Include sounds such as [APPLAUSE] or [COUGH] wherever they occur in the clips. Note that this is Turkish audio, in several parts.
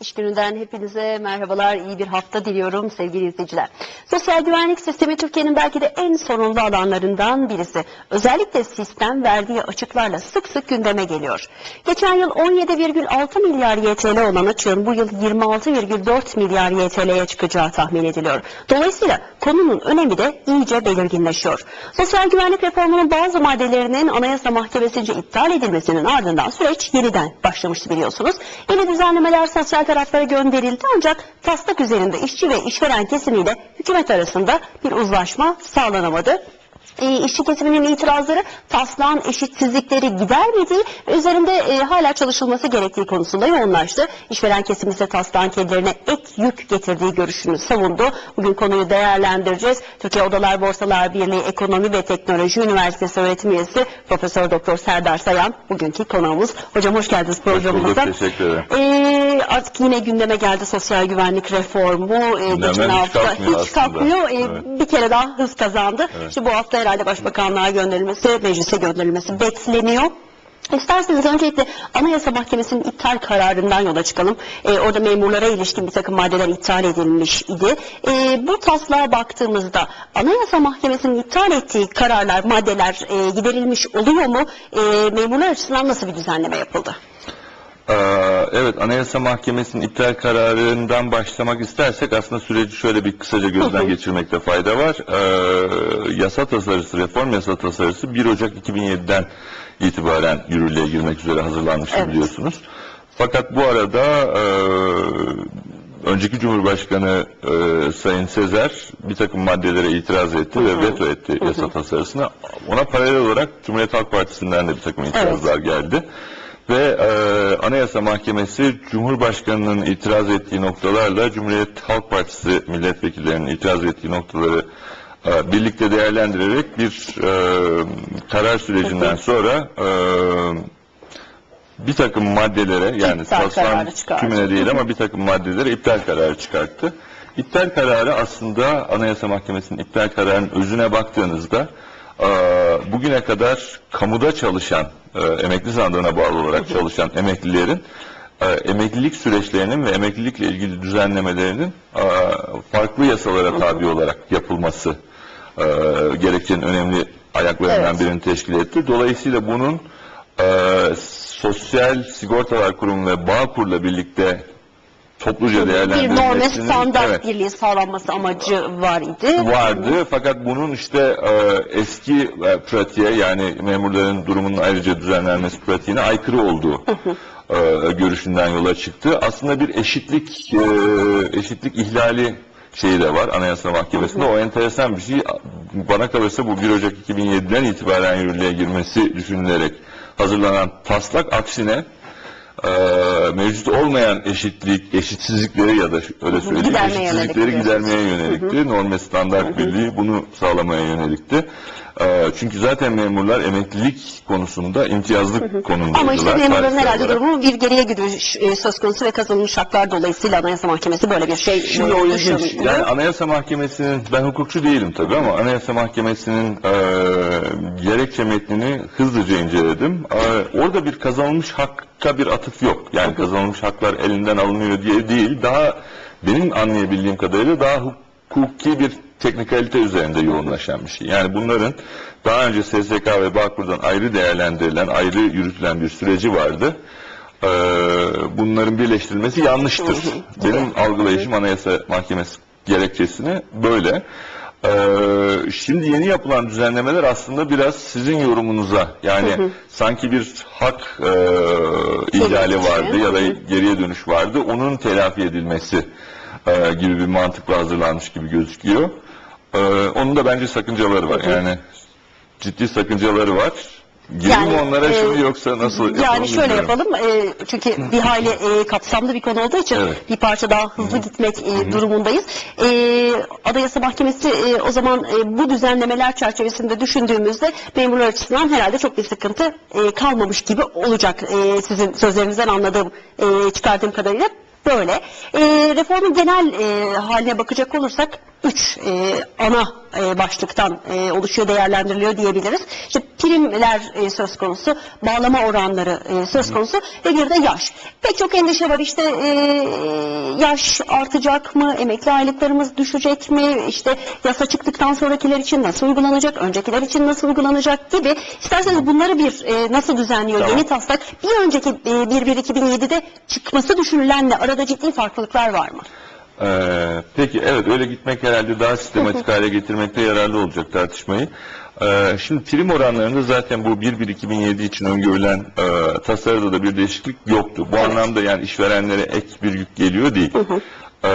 İş gününden hepinize merhabalar, iyi bir hafta diliyorum sevgili izleyiciler. Sosyal güvenlik sistemi Türkiye'nin belki de en sorunlu alanlarından birisi. Özellikle sistem verdiği açıklarla sık sık gündeme geliyor. Geçen yıl 17,6 milyar YTL olan açığın bu yıl 26,4 milyar YTL'ye çıkacağı tahmin ediliyor. Dolayısıyla konunun önemi de iyice belirginleşiyor. Sosyal güvenlik reformunun bazı maddelerinin Anayasa Mahkemesi'nce iptal edilmesinin ardından süreç yeniden başlamıştı biliyorsunuz. Yeni düzenlemeler sosyal taraflara gönderildi ancak taslak üzerinde işçi ve işveren kesimiyle hükümet arasında bir uzlaşma sağlanamadı. E, işçi kesiminin itirazları taslağın eşitsizlikleri gidermediği ve üzerinde e, hala çalışılması gerektiği konusunda yoğunlaştı. İşveren kesimi ise taslağın kendilerine ek yük getirdiği görüşünü savundu. Bugün konuyu değerlendireceğiz. Türkiye Odalar Borsalar Birliği Ekonomi ve Teknoloji Üniversitesi öğretim üyesi Profesör Doktor Serdar Sayan bugünkü konuğumuz. Hocam hoş geldiniz programımıza. bulduk, teşekkür ederim. E, artık yine gündeme geldi sosyal güvenlik reformu. E, geçen hafta hiç kalkmıyor. E, Evet. bir kere daha hız kazandı. Evet. İşte bu hafta herhalde Başbakanlığa gönderilmesi, meclise gönderilmesi bekleniyor. İsterseniz öncelikle Anayasa Mahkemesi'nin iptal kararından yola çıkalım. Ee, orada memurlara ilişkin bir takım maddeler iptal edilmiş idi. Ee, bu taslağa baktığımızda Anayasa Mahkemesi'nin iptal ettiği kararlar, maddeler e, giderilmiş oluyor mu? E, memurlar açısından nasıl bir düzenleme yapıldı? Ee, evet Anayasa Mahkemesi'nin iptal kararından başlamak istersek aslında süreci şöyle bir kısaca Hı gözden hı. [LAUGHS] geçirmekte fayda var. Ee, yasa tasarısı, reform yasa tasarısı 1 Ocak 2007'den itibaren yürürlüğe girmek üzere hazırlanmıştı Evet. biliyorsunuz. Fakat bu arada e, önceki Cumhurbaşkanı e, Sayın Sezer bir takım maddelere itiraz etti ve hı. veto etti yasa tasarısına. Ona paralel olarak Cumhuriyet Halk Partisi'nden de bir takım itirazlar geldi. Ve e, Anayasa Mahkemesi Cumhurbaşkanı'nın itiraz ettiği noktalarla Cumhuriyet Halk Partisi milletvekillerinin itiraz ettiği noktaları e, birlikte değerlendirerek bir e, karar sürecinden sonra e, bir takım maddelere yani çıkardı. tümüne değil ama bir takım maddelere iptal kararı çıkarttı. İptal kararı aslında Anayasa Mahkemesi'nin iptal kararının özüne baktığınızda bugüne kadar kamuda çalışan, e, emekli sandığına bağlı olarak [LAUGHS] çalışan emeklilerin e, emeklilik süreçlerinin ve emeklilikle ilgili düzenlemelerinin e, farklı yasalara tabi olarak yapılması gerekçenin önemli ayaklarından Evet. birini teşkil etti. Dolayısıyla bunun Sosyal Sigortalar Kurumu ve Bağkur'la birlikte topluca Bir değerlendirilmesinin norm ve standart evet, birliği sağlanması amacı var idi. vardı. Fakat bunun işte e, eski e, pratiğe yani memurların durumunun ayrıca düzenlenmesi pratiğine aykırı olduğu e, görüşünden yola çıktı. Aslında bir eşitlik e, eşitlik ihlali şeyi de var Anayasa Mahkemesi'nde. O enteresan bir şey. Bana kalırsa bu 1 Ocak 2007'den itibaren yürürlüğe girmesi düşünülerek hazırlanan taslak aksine e, mevcut olmayan eşitlik, eşitsizlikleri ya da öyle söyleyeyim, Gidermeye yönelik eşitsizlikleri diyorsunuz. gidermeye yönelikti. Norm ve standart birliği bunu sağlamaya yönelikti. E, çünkü zaten memurlar emeklilik konusunda imtiyazlı konumdaydılar. Ama işte memurların herhalde olarak. durumu bir geriye gidiş e, söz konusu ve kazanılmış haklar dolayısıyla Anayasa Mahkemesi böyle bir şey Şimdi o ilginç. Yani Anayasa Mahkemesi'nin, ben hukukçu değilim tabii ama Anayasa Mahkemesi'nin e, gerekçe metnini hızlıca inceledim. E, orada bir kazanılmış hakka bir atıf yok. Yani kazanılmış haklar elinden alınıyor diye değil. Daha benim anlayabildiğim kadarıyla daha hukuki bir teknikalite üzerinde yoğunlaşan bir şey. Yani bunların daha önce SSK ve Bağkur'dan ayrı değerlendirilen, ayrı yürütülen bir süreci vardı. Ee, bunların birleştirilmesi yanlıştır. Benim algılayışım Anayasa Mahkemesi gerekçesine böyle. Ee, şimdi yeni yapılan düzenlemeler aslında biraz sizin yorumunuza yani sanki bir hak e, ihlali vardı ya da geriye dönüş vardı onun telafi edilmesi e, gibi bir mantıkla hazırlanmış gibi gözüküyor. Ee, onun da bence sakıncaları var yani ciddi sakıncaları var. Girelim Yani, onlara e, şimdi yoksa nasıl yapalım Yani şöyle bilmiyorum. yapalım e, çünkü bir hayli e, kapsamlı bir konu olduğu için Evet. bir parça daha hızlı gitmek e, durumundayız. E, Anayasa Mahkemesi e, o zaman e, bu düzenlemeler çerçevesinde düşündüğümüzde memurlar açısından herhalde çok bir sıkıntı e, kalmamış gibi olacak. E, sizin sözlerinizden anladığım, e, çıkardığım kadarıyla böyle. E, reformun genel e, haline bakacak olursak üç e, ana e, başlıktan e, oluşuyor, değerlendiriliyor diyebiliriz. İşte primler e, söz konusu, bağlama oranları e, söz konusu ve bir de yaş. Pek çok endişe var. İşte e, yaş artacak mı, emekli aylıklarımız düşecek mi, işte yasa çıktıktan sonrakiler için nasıl uygulanacak, öncekiler için nasıl uygulanacak gibi. İsterseniz bunları bir e, nasıl düzenliyor Tamam. yeni taslak? Bir önceki e, 1-1-2007'de çıkması düşünülenle arada ciddi farklılıklar var mı? Ee, peki evet öyle gitmek herhalde daha sistematik hale [LAUGHS] getirmekte yararlı olacak tartışmayı. Ee, şimdi prim oranlarında zaten bu 1-1-2007 için öngörülen e, tasarıda da bir değişiklik yoktu. Bu anlamda yani işverenlere ek bir yük geliyor değil. Ee,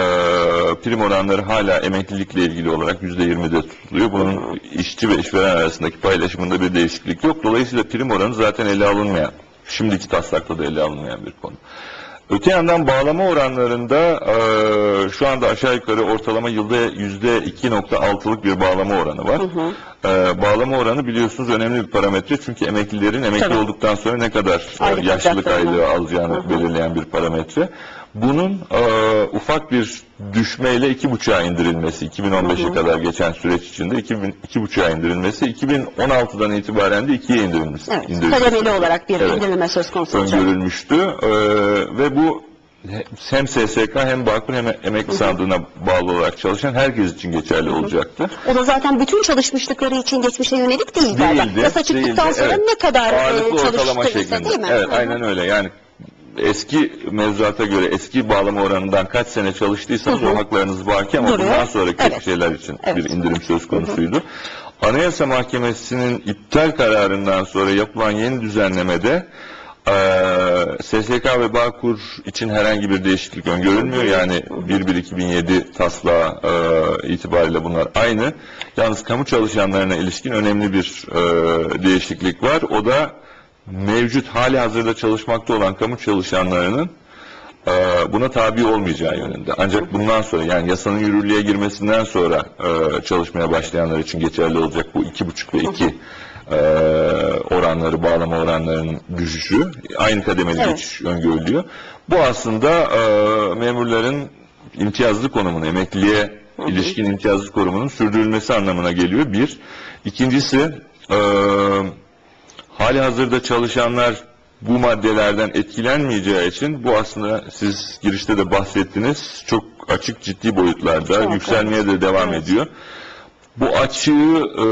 prim oranları hala emeklilikle ilgili olarak %20'de tutuluyor. Bunun işçi ve işveren arasındaki paylaşımında bir değişiklik yok. Dolayısıyla prim oranı zaten ele alınmayan, şimdiki taslakta da ele alınmayan bir konu. Öte yandan bağlama oranlarında eee, şu anda aşağı yukarı ortalama yılda yüzde 2.6'lık bir bağlama oranı var. Eee, bağlama oranı biliyorsunuz önemli bir parametre çünkü emeklilerin emekli Tabii. olduktan sonra ne kadar e, yaşlılık aylığı alacağını belirleyen bir parametre. Bunun eee, ufak bir düşmeyle iki buçuğa indirilmesi, 2015'e kadar geçen süreç içinde 2000 iki buçuğa indirilmesi, 2016'dan itibaren de ikiye indirilmesi. Evet, indirilmesi. kademeli olarak bir Evet indirilme söz konusu olacak. öngörülmüştü Ee, ve bu hem SSK hem Bağkur hem emekli sandığına bağlı olarak çalışan herkes için geçerli olacaktı. O da zaten bütün çalışmışlıkları için geçmişe yönelik değil. Değildi. Yasa çıktıktan değildi, sonra evet. ne kadar e, Ağırlıklı şeklinde. değil mi? Evet aynen öyle yani eski mevzuata göre eski bağlama oranından kaç sene çalıştıysanız Hı hı. o haklarınız baki ama Duruyor. bundan sonraki Evet. şeyler için Evet. bir indirim söz konusuydu. Anayasa Mahkemesi'nin iptal kararından sonra yapılan yeni düzenlemede eee SSK ve Bağkur için herhangi bir değişiklik öngörülmüyor. Yani 1-1-2007 taslağı eee, itibariyle bunlar aynı. Yalnız kamu çalışanlarına ilişkin önemli bir eee, değişiklik var. O da mevcut hali hazırda çalışmakta olan kamu çalışanlarının eee, buna tabi olmayacağı yönünde. Ancak bundan sonra yani yasanın yürürlüğe girmesinden sonra eee, çalışmaya başlayanlar için geçerli olacak bu iki buçuk ve iki eee, oranları bağlama oranlarının düşüşü aynı kademeli Evet. geçiş öngörülüyor. Bu aslında eee, memurların imtiyazlı konumunu emekliliğe ilişkin imtiyazlı konumunun sürdürülmesi anlamına geliyor. Bir. İkincisi eee hali hazırda çalışanlar bu maddelerden etkilenmeyeceği için bu aslında siz girişte de bahsettiniz çok açık ciddi boyutlarda Çok, yükselmeye de devam Evet. ediyor. Bu açığı e,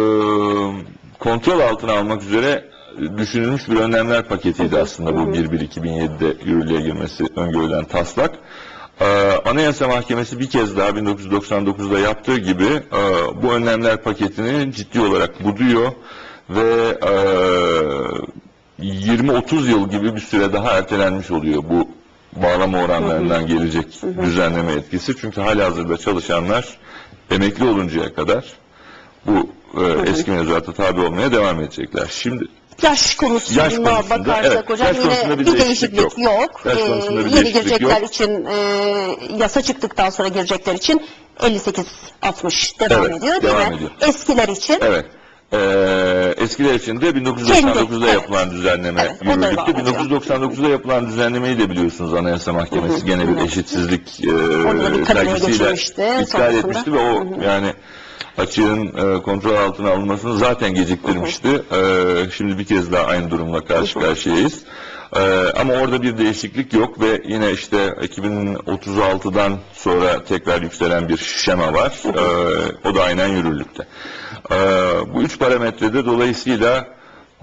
kontrol altına almak üzere düşünülmüş bir önlemler paketiydi aslında bu 1-1-2007'de yürürlüğe girmesi öngörülen taslak. Ee, Anayasa Mahkemesi bir kez daha 1999'da yaptığı gibi e, bu önlemler paketini ciddi olarak buduyor ve e, 20-30 yıl gibi bir süre daha ertelenmiş oluyor bu bağlama oranlarından gelecek düzenleme etkisi. Çünkü hali hazırda çalışanlar emekli oluncaya kadar bu e, eski mevzuata tabi olmaya devam edecekler. Şimdi Yaş konusuna Yaş konusunda, bakarsak evet, hocam yaş yine bir, bir değişiklik yok. yok. Yaş Ee, bir yeni girecekler yok. için e, yasa çıktıktan sonra girecekler için 58-60 devam Evet, ediyor değil devam mi? ediyor. Eskiler için Evet. Ee, eskiler için de 1999'da Kendi, evet. yapılan düzenleme Evet, ediyor. 1999'da yapılan düzenlemeyi de biliyorsunuz Anayasa Mahkemesi gene bir eşitsizlik e, geçirmişti iptal sonrasında. etmişti ve o yani açığın e, kontrol altına alınmasını zaten geciktirmişti. E, şimdi bir kez daha aynı durumla karşı karşıyayız. E, ama orada bir değişiklik yok ve yine işte 2036'dan sonra tekrar yükselen bir şema var. E, o da aynen yürürlükte. E, bu üç parametrede dolayısıyla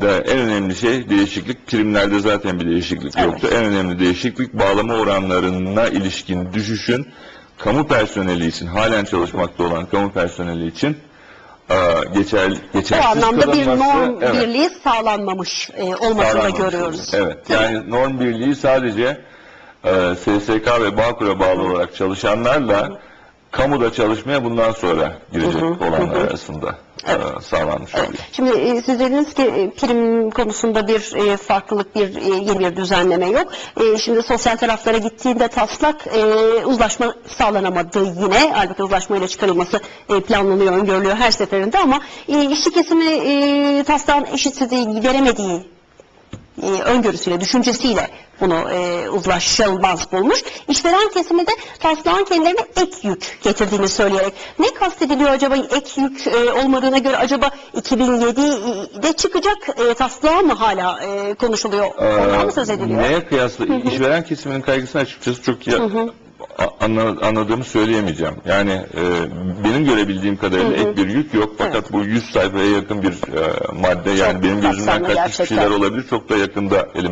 da en önemli şey değişiklik primlerde zaten bir değişiklik Evet. yoktu. En önemli değişiklik bağlama oranlarına ilişkin düşüşün kamu personeli için halen çalışmakta olan kamu personeli için geçer o geçersiz anlamda bir norm evet, birliği sağlanmamış e, olmasını da sağlanmamış görüyoruz. oluyor. Evet. Yani norm birliği sadece e, SSK ve Bağkur'a bağlı olarak çalışanlarla kamuda çalışmaya bundan sonra girecek olanlar arasında e, sağlanmış Evet. oluyor. Şimdi e, siz dediniz ki e, prim konusunda bir e, farklılık, bir e, yeni bir düzenleme yok. E, Şimdi sosyal taraflara gittiğinde taslak e, uzlaşma sağlanamadı yine. Halbuki uzlaşmayla çıkarılması e, planlanıyor, öngörülüyor her seferinde ama e, işçi kesimi e, taslağın eşitsizliği gideremediği e, öngörüsüyle, düşüncesiyle bunu e, uzlaşılmaz bulmuş. İşveren kesiminde taslağın kendilerine ek yük getirdiğini söyleyerek. Ne kastediliyor acaba ek yük e, olmadığına göre acaba 2007'de çıkacak e, taslağı mı hala e, konuşuluyor? Ondan mı söz ediliyor? Ee, Neye kıyasla? İşveren kesiminin kaygısını açıkçası çok a- anla- anladığımı söyleyemeyeceğim. Yani e, benim görebildiğim kadarıyla ek bir yük yok. Fakat bu 100 sayfaya yakın bir e, madde. Yani benim gözümden kaçmış şeyler olabilir. Çok da yakında elime